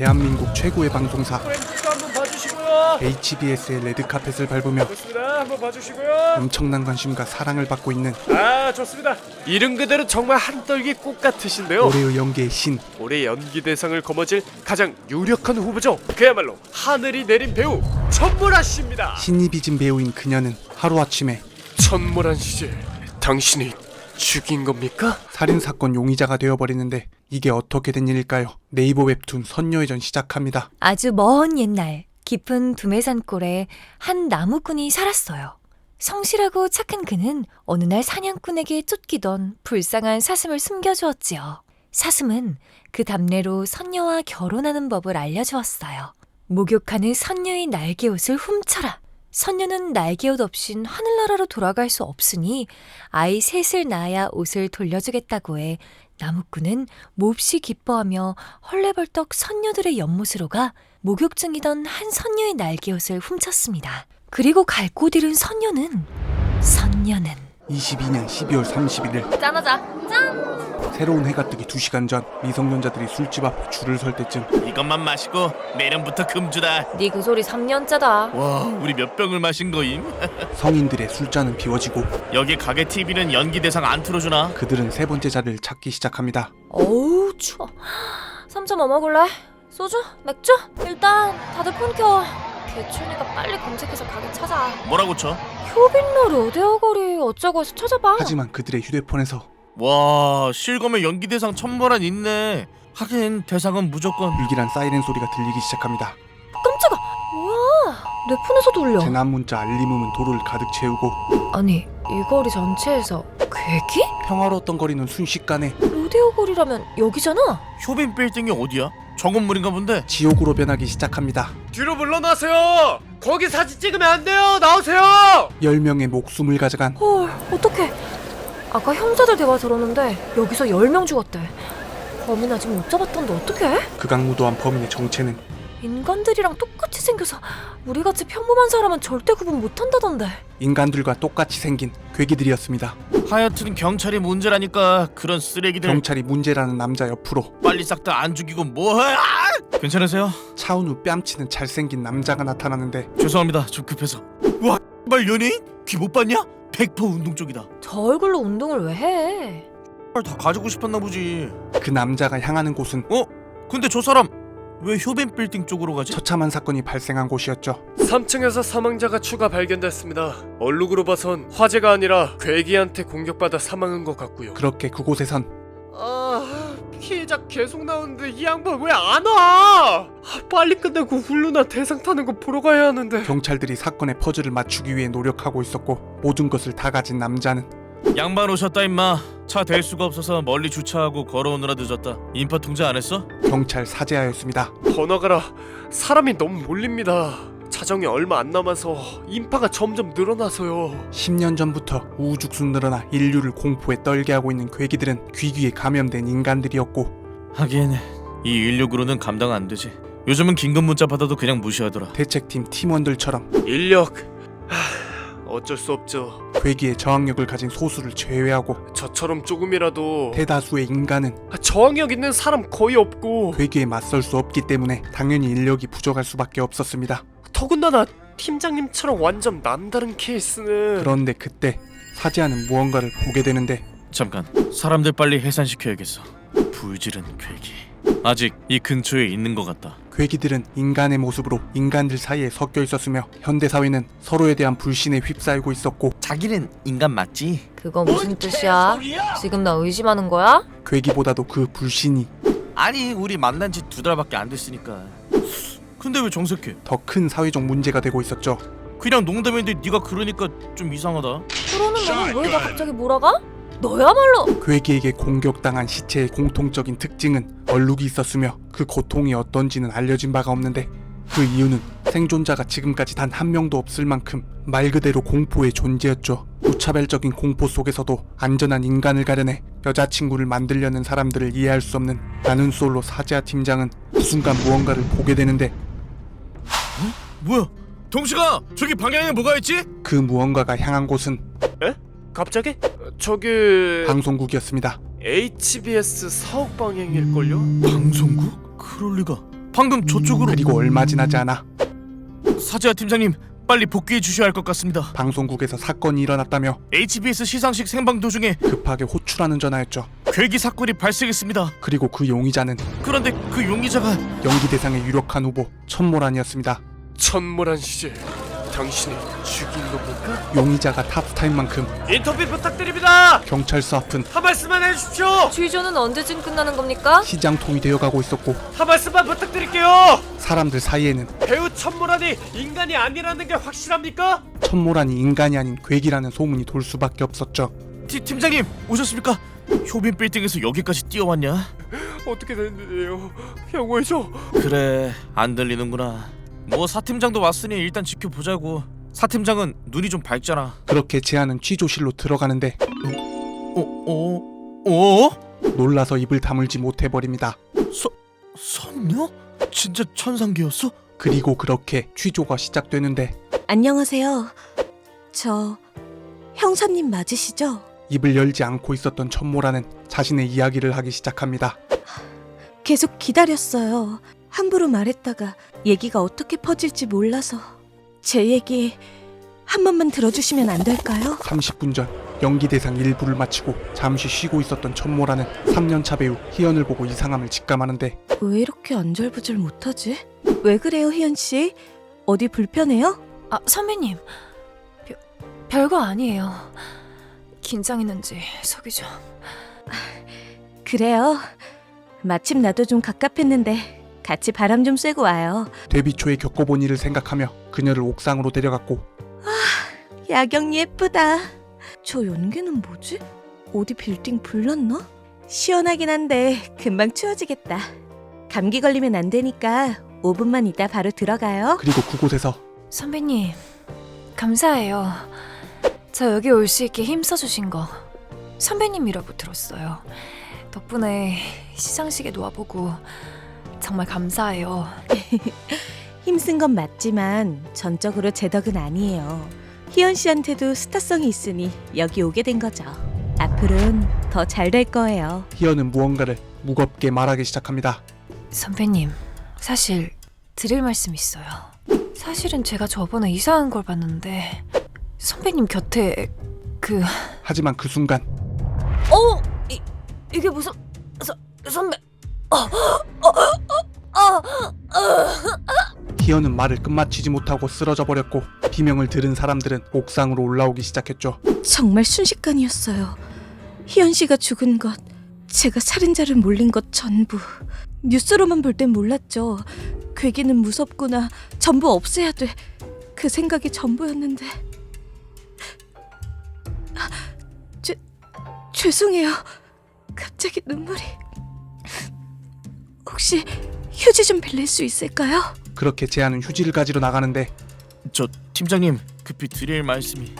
대한민국 최고의 방송사. HBS의 레드카펫을 밟으며 좋습니다. 한번 봐주시고요. 엄청난 관심과 사랑을 받고 있는 아 좋습니다. 이름 그대로 정말 한떨기 꽃 같으신데요. 올해의 연기의 신 올해 연기 대상을 거머쥘 가장 유력한 후보죠. 그야말로 하늘이 내린 배우 천무라 씨입니다. 신이 빚은 배우인 그녀는 하루아침에 천무란 씨, 당신이 죽인 겁니까? 살인사건 용의자가 되어버리는데 이게 어떻게 된 일일까요? 네이버 웹툰 선녀의 전 시작합니다. 아주 먼 옛날 깊은 두메산골에 한 나무꾼이 살았어요. 성실하고 착한 그는 어느 날 사냥꾼에게 쫓기던 불쌍한 사슴을 숨겨주었지요. 사슴은 그 답례로 선녀와 결혼하는 법을 알려주었어요. 목욕하는 선녀의 날개옷을 훔쳐라. 선녀는 날개옷 없인 하늘나라로 돌아갈 수 없으니 아이 셋을 낳아야 옷을 돌려주겠다고 해 나무꾼은 몹시 기뻐하며 헐레벌떡 선녀들의 연못으로 가 목욕 중이던 한 선녀의 날개옷을 훔쳤습니다. 그리고 갈 곳 잃은 선녀는 선녀는 22년 12월 31일 짠하자 짠! 새로운 해가 뜨기 2시간 전 미성년자들이 술집 앞에 줄을 설 때쯤 이것만 마시고 내년부터 금주다. 네 그 소리 3년째다. 와, 우리 몇 병을 마신 거임? 성인들의 술잔은 비워지고 여기 가게 TV는 연기 대상 안 틀어주나? 그들은 세 번째 자리를 찾기 시작합니다. 어우 추워. 3점 뭐 먹을래? 소주? 맥주? 일단 다들 폰 켜. 개춘이가 빨리 검색해서 가게 찾아. 뭐라고 쳐? 효빈로 로데오 거리 어쩌고 해서 찾아봐. 하지만 그들의 휴대폰에서 와, 실검에 연기 대상 천벌한 있네. 하긴 대상은 무조건 불길한 사이렌 소리가 들리기 시작합니다. 깜짝아. 우와 내 폰에서도 울려. 재난 문자 알림음은 도로를 가득 채우고 아니 이 거리 전체에서 괴기? 평화로웠던 거리는 순식간에 로데오 거리라면 여기잖아. 효빈 빌딩이 어디야? 저 건물인가 본데. 지옥으로 변하기 시작합니다. 뒤로 물러나세요. 거기 사진 찍으면 안 돼요. 나오세요. 10명의 목숨을 가져간 헐 어떡해. 아까 형사들 대화 들었는데 여기서 10명 죽었대. 범인 아직 못 잡았던데 어떡해? 극악무도한 범인의 정체는 인간들이랑 똑같이 생겨서 우리같이 평범한 사람은 절대 구분 못한다던데. 인간들과 똑같이 생긴 괴기들이었습니다. 하여튼 경찰이 문제라니까 그런 쓰레기들 경찰이 문제라는 남자 옆으로 빨리 싹 다 안 죽이고 뭐해? 아! 괜찮으세요? 차은우 뺨치는 잘생긴 남자가 나타나는데 죄송합니다. 좀 급해서. 와, 말 연예인? 귀 못 봤냐? 100% 운동 쪽이다. 저 얼굴로 운동을 왜 해? 다 가지고 싶었나 보지. 그 남자가 향하는 곳은 어? 근데 저 사람 왜 효빈 빌딩 쪽으로 가지? 처참한 사건이 발생한 곳이었죠. 3층에서 사망자가 추가 발견됐습니다. 얼룩으로 봐선 화재가 아니라 괴기한테 공격받아 사망한 것 같고요. 그렇게 그곳에선 아 피해자 계속 나오는데 이 양반 왜 안 와? 아, 빨리 끝내고 훌루나 대상 타는 거 보러 가야 하는데. 경찰들이 사건의 퍼즐을 맞추기 위해 노력하고 있었고 모든 것을 다 가진 남자는 양반 오셨다 임마. 차 댈 수가 없어서 멀리 주차하고 걸어오느라 늦었다. 인파 통제 안 했어? 경찰 사제하였습니다. 번화가라 사람이 너무 몰립니다. 자정이 얼마 안 남아서 인파가 점점 늘어나서요. 10년 전부터 우죽순 늘어나 인류를 공포에 떨게 하고 있는 괴기들은 귀귀에 감염된 인간들이었고 하긴 이 인력으로는 감당 안 되지. 요즘은 긴급 문자 받아도 그냥 무시하더라. 대책팀 팀원들처럼 인력 하, 어쩔 수 없죠. 괴기의 저항력을 가진 소수를 제외하고 저처럼 조금이라도 대다수의 인간은 아, 저항력 있는 사람 거의 없고 괴기에 맞설 수 없기 때문에 당연히 인력이 부족할 수밖에 없었습니다. 더군다나 팀장님처럼 완전 남다른 케이스는 그런데 그때 사제하는 무언가를 보게 되는데 잠깐. 사람들 빨리 해산시켜야겠어. 불지른 괴기. 아직 이 근처에 있는 것 같다. 괴기들은 인간의 모습으로 인간들 사이에 섞여 있었으며 현대 사회는 서로에 대한 불신에 휩싸이고 있었고 자기는 인간 맞지? 그거 무슨 뜻이야? 지금 나 의심하는 거야? 괴기보다도 그 불신이 아니 우리 만난 지 두 달밖에 안 됐으니까. 근데 왜 정색해? 더 큰 사회적 문제가 되고 있었죠. 그냥 농담인데 네가 그러니까 좀 이상하다. 그러는 너는 왜 나 갑자기 몰아가? 너야말로 괴기에게 공격당한 시체의 공통적인 특징은 얼룩이 있었으며 그 고통이 어떤지는 알려진 바가 없는데 그 이유는 생존자가 지금까지 단 한 명도 없을 만큼 말 그대로 공포의 존재였죠. 무차별적인 공포 속에서도 안전한 인간을 가려내 여자친구를 만들려는 사람들을 이해할 수 없는 나는 솔로 사제아 팀장은 그 순간 무언가를 보게 되는데 뭐야? 동식아 저기 방향에 뭐가 있지? 그 무언가가 향한 곳은 갑자기 어, 저기 방송국이었습니다. HBS 사옥 방향일걸요? 방송국? 그럴 리가. 방금 저쪽으로 그리고 얼마 지나지 않아 사제와 팀장님 빨리 복귀해 주셔야 할 것 같습니다. 방송국에서 사건이 일어났다며 HBS 시상식 생방 도중에 급하게 호출하는 전화였죠. 괴기 사건이 발생했습니다. 그리고 그 용의자는 그런데 그 용의자가 연기 대상의 유력한 후보 천모란이었습니다. 천모란 시제 당신이 죽인 겁니까? 용의자가 탑스타인 만큼 인터뷰 부탁드립니다 경찰서 앞은 한 말씀만 해주십시오 취조는 언제쯤 끝나는 겁니까? 시장통이 되어가고 있었고 한 말씀만 부탁드릴게요 사람들 사이에는 배우 천모란이 인간이 아니라는 게 확실합니까? 천모란이 인간이 아닌 괴기라는 소문이 돌 수밖에 없었죠. 티, 팀장님 오셨습니까? 효빈 빌딩에서 여기까지 뛰어왔냐? 어떻게 됐는데요 경호해줘 그래 안 들리는구나. 뭐 사팀장도 왔으니 일단 지켜보자고. 사팀장은 눈이 좀 밝잖아. 그렇게 제안은 취조실로 들어가는데 어? 어? 어? 놀라서 입을 다물지 못해버립니다. 선녀? 진짜 천상계였어? 그리고 그렇게 취조가 시작되는데 안녕하세요. 저 형사님 맞으시죠? 입을 열지 않고 있었던 천모라는 자신의 이야기를 하기 시작합니다. 계속 기다렸어요. 함부로 말했다가 얘기가 어떻게 퍼질지 몰라서 제 얘기 한 번만 들어주시면 안 될까요? 30분 전 연기 대상 일부를 마치고 잠시 쉬고 있었던 천모라는 3년차 배우 희연을 보고 이상함을 직감하는데 왜 이렇게 안절부절 못하지? 왜 그래요, 희연 씨? 어디 불편해요? 아, 선배님. 별, 별거 아니에요. 긴장했는지 속이 좀. 그래요. 마침 나도 좀 갑갑했는데 같이 바람 좀 쐬고 와요. 데뷔 초에 겪어본 일을 생각하며 그녀를 옥상으로 데려갔고 야경 예쁘다. 저 연기는 뭐지? 어디 빌딩 불났나? 시원하긴 한데 금방 추워지겠다. 감기 걸리면 안 되니까 5분만 있다 바로 들어가요. 그리고 그곳에서 선배님, 감사해요. 저 여기 올 수 있게 힘써주신 거 선배님이라고 들었어요. 덕분에 시상식에 놓아보고 정말 감사해요. 힘쓴 건 맞지만 전적으로 제 덕은 아니에요. 희연 씨한테도 스타성이 있으니 여기 오게 된 거죠. 앞으로는 더 잘 될 거예요. 희연은 무언가를 무겁게 말하기 시작합니다. 선배님, 사실 드릴 말씀 있어요. 사실은 제가 저번에 이상한 걸 봤는데 선배님 곁에 그 하지만 그 순간 어? 이, 이게 무슨 서, 선배 어, 어, 희연은 말을 끝마치지 못하고 쓰러져 버렸고 비명을 들은 사람들은 옥상으로 올라오기 시작했죠. 정말 순식간이었어요. 희연 씨가 죽은 것, 제가 살인자를 몰린 것 전부. 뉴스로만 볼 땐 몰랐죠. 괴기는 무섭구나. 전부 없애야 돼. 그 생각이 전부였는데. 죄, 죄송해요. 갑자기 눈물이. 혹시 휴지 좀 빌릴 수 있을까요? 그렇게 제안은 휴지를 가지러 나가는데 저 팀장님 급히 드릴 말씀이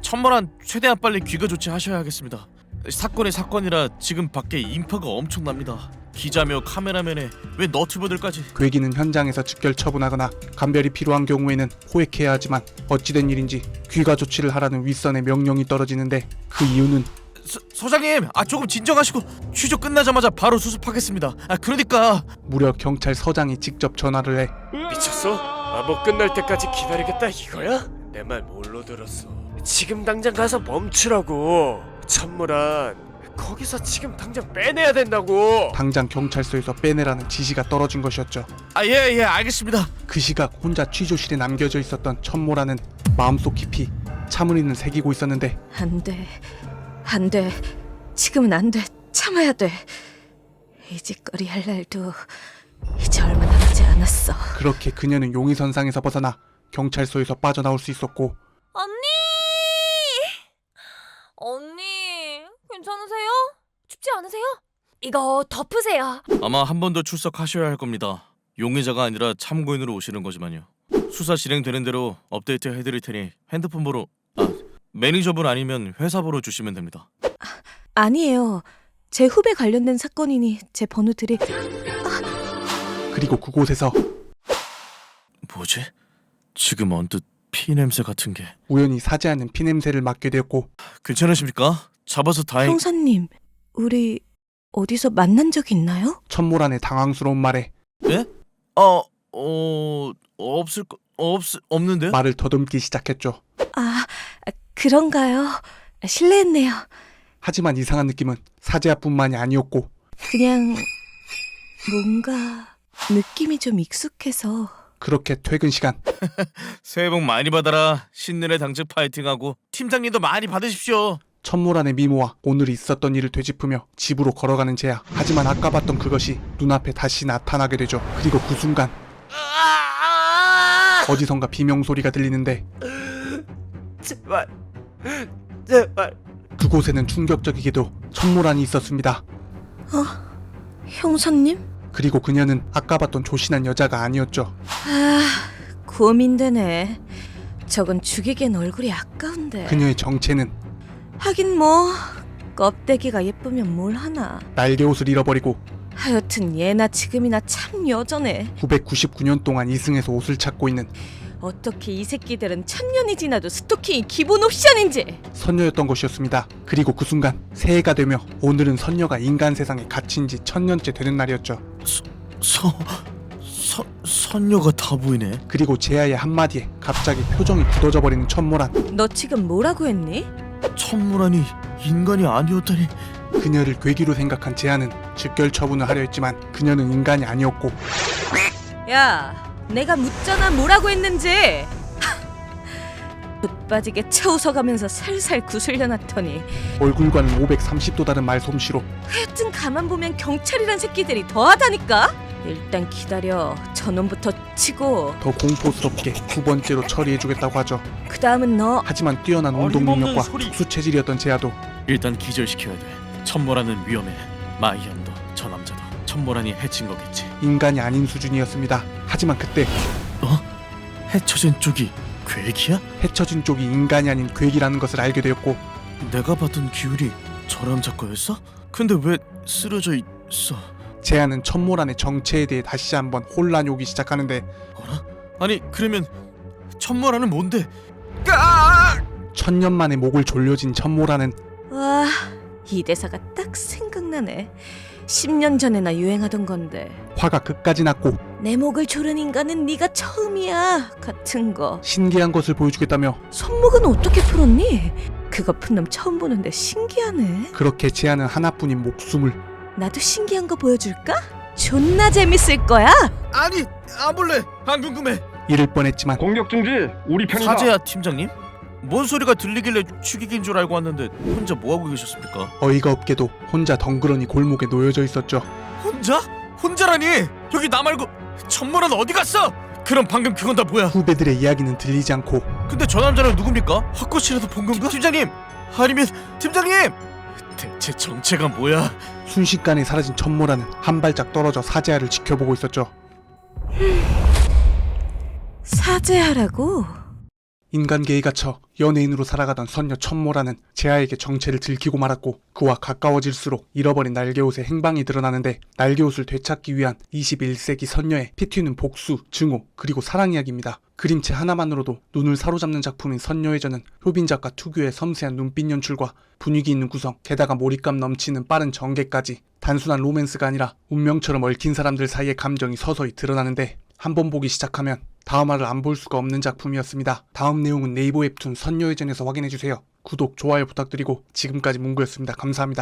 천만한 최대한 빨리 귀가 조치 하셔야겠습니다. 사건이 사건이라 지금 밖에 인파가 엄청납니다. 기자며 카메라맨에 왜 너튜버들까지 괴기는 현장에서 즉결 처분하거나 감별이 필요한 경우에는 호액해야 하지만 어찌된 일인지 귀가 조치를 하라는 윗선의 명령이 떨어지는데 그 이유는 서, 서장님 아 조금 진정하시고 취조 끝나자마자 바로 수습하겠습니다. 아 그러니까 무려 경찰서장이 직접 전화를 해 미쳤어? 마법 끝날 때까지 기다리겠다 이거야? 내 말 뭘로 들었어 지금 당장 가서 멈추라고 천모란 거기서 지금 당장 빼내야 된다고 당장 경찰서에서 빼내라는 지시가 떨어진 것이었죠. 아 예 예 알겠습니다. 그 시각 혼자 취조실에 남겨져 있었던 천모라는 마음속 깊이 참을이는 새기고 있었는데 안 돼. 안 돼. 지금은 안 돼. 참아야 돼. 이 짓거리 할 날도 이제 얼마 남지 않았어. 그렇게 그녀는 용의선상에서 벗어나 경찰서에서 빠져나올 수 있었고 언니! 언니, 괜찮으세요? 춥지 않으세요? 이거 덮으세요. 아마 한 번 더 출석하셔야 할 겁니다. 용의자가 아니라 참고인으로 오시는 거지만요. 수사 진행되는 대로 업데이트 해드릴 테니 핸드폰 번호 아 매니저분 아니면 회사 번호 주시면 됩니다. 아니에요. 제 후배 관련된 사건이니 제 번호 드릴. 그리고 그곳에서 뭐지? 지금 언뜻 피 냄새 같은 게 우연히 사지 않는 피냄새를 맡게 되었고 괜찮으십니까? 잡아서 다행. 형사님, 우리 어디서 만난 적 있나요? 천모란의 당황스러운 말에 어, 어, 없을 거 없 없는데요? 말을 더듬기 시작했죠. 아, 그런가요? 실례했네요. 하지만 이상한 느낌은 사제아뿐만이 아니었고 그냥 뭔가 느낌이 좀 익숙해서 그렇게 퇴근 시간 새해 복 많이 받아라. 신년의 당직 파이팅하고 팀장님도 많이 받으십시오. 천모란의 미모와 오늘 있었던 일을 되짚으며 집으로 걸어가는 제야. 하지만 아까 봤던 그것이 눈앞에 다시 나타나게 되죠. 그리고 그 순간 어디선가 비명 소리가 들리는데 제발 제발 그곳에는 충격적이게도 천모란이 있었습니다. 형사님? 그리고 그녀는 아까 봤던 조신한 여자가 아니었죠. 아, 고민되네. 저건 죽이기엔 얼굴이 아까운데. 그녀의 정체는 하긴 뭐 껍데기가 예쁘면 뭘 하나. 날개 옷을 잃어버리고 하여튼 예나 지금이나 참 여전해. 999년 동안 이승에서 옷을 찾고 있는 어떻게 이 새끼들은 천년이 지나도 스토킹이 기본 옵션인지. 선녀였던 것이었습니다. 그리고 그 순간 새해가 되며 오늘은 선녀가 인간 세상에 갇힌 지 천년째 되는 날이었죠. 서, 서 선녀가 다 보이네. 그리고 제아의 한마디에 갑자기 표정이 굳어져 버리는 천모란 너 지금 뭐라고 했니? 천무란이 인간이 아니었다니. 그녀를 괴기로 생각한 제아는 즉결 처분을 하려 했지만 그녀는 인간이 아니었고 야, 내가 묻잖아 뭐라고 했는지. 붓빠지게 채웃어가면서 살살 구슬려 놨더니 얼굴과는 530도 다른 말솜씨로 하여튼 가만 보면 경찰이란 새끼들이 더하다니까. 일단 기다려. 저놈부터 치고 더 공포스럽게 두 번째로 처리해주겠다고 하죠. 그 다음은 너. 하지만 뛰어난 운동 능력과 특수 체질이었던 제아도 일단 기절시켜야 돼. 천모란은 위험해. 마이언도 저 남자도 천모란이 해친 거겠지. 인간이 아닌 수준이었습니다. 하지만 그때 해쳐진 쪽이 괴기야? 해쳐진 쪽이 인간이 아닌 괴기라는 것을 알게 되었고 내가 봤던 기울이 저 남자 거였어? 근데 왜 쓰러져 있어? 제아는 천모란의 정체에 대해 다시 한번 혼란이 오기 시작하는데 어라? 아니 그러면 천모란은 뭔데? 천년 만에 목을 졸려진 천모란은 와, 이 대사가 딱 생각나네. 10년 전에나 유행하던 건데. 화가 끝까지 났고 내 목을 조른 인간은 네가 처음이야. 같은 거. 신기한 것을 보여주겠다며 손목은 어떻게 풀었니? 그거 푼 놈 처음 보는데 신기하네. 그렇게 제아는 하나뿐인 목숨을 나도 신기한 거 보여줄까? 존나 재밌을 거야. 아니 안 볼래 안 궁금해 잃을 뻔했지만 공격 중지 우리 편이다. 사제야 팀장님? 뭔 소리가 들리길래 죽이긴 줄 알고 왔는데 혼자 뭐하고 계셨습니까? 어이가 없게도 혼자 덩그러니 골목에 놓여져 있었죠. 혼자? 혼자라니 여기 나 말고 천모란 어디 갔어? 그럼 방금 그건 다 뭐야 후배들의 이야기는 들리지 않고 근데 저 남자는 누굽니까? 헛것이라도 본 건가? 팀장님 아니면 팀장님 대체 정체가 뭐야 순식간에 사라진 천모라는 한 발짝 떨어져 사제아를 지켜보고 있었죠. 사죄하라고. 인간계에 갇혀 연예인으로 살아가던 선녀 천모라는 제아에게 정체를 들키고 말았고 그와 가까워질수록 잃어버린 날개옷의 행방이 드러나는데 날개옷을 되찾기 위한 21세기 선녀의 피 튀는 복수, 증오, 그리고 사랑 이야기입니다. 그림체 하나만으로도 눈을 사로잡는 작품인 선녀의 전은 효빈 작가 특유의 섬세한 눈빛 연출과 분위기 있는 구성, 게다가 몰입감 넘치는 빠른 전개까지 단순한 로맨스가 아니라 운명처럼 얽힌 사람들 사이의 감정이 서서히 드러나는데 한 번 보기 시작하면 다음화를 안 볼 수가 없는 작품이었습니다. 다음 내용은 네이버 웹툰 선녀의 전에서 확인해주세요. 구독, 좋아요 부탁드리고 지금까지 문구였습니다. 감사합니다.